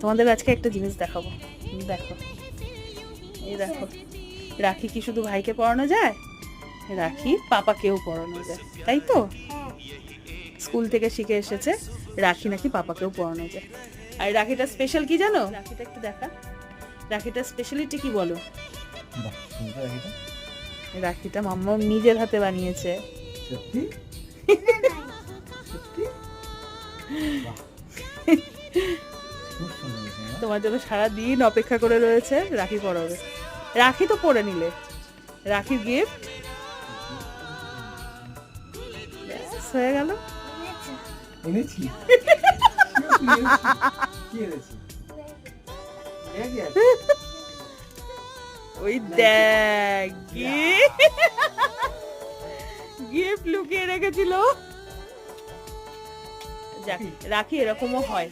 তোমাদের আজকে একটা জিনিস দেখাবো। দেখো। এই দেখো। রাখি কি শুধু ভাইকে পড়ানো যায়? রাখি পাপাকেও পড়ানো যায়। তাই তো? স্কুল থেকে শিখে এসেছে রাখি নাকি পাপাকেও পড়ানো যায়। আর রাখিটা স্পেশাল কি জানো? রাখিটা একটু দেখা। রাখিটার স্পেশালিটি কি বলো? রাখিটা। মাম্মা নিজের হাতে বানিয়েছে। সত্যি? তোমার জন্য সারা দিন অপেক্ষা করে রয়েছে রাখি পড়াবে রাখি তো পরে নিলে। রাখির গিফট হয়ে গেল। এনেছি। ওই দেখ গিফট লুকিয়ে রেখেছিল। যাক রাখি এরকমও হয়।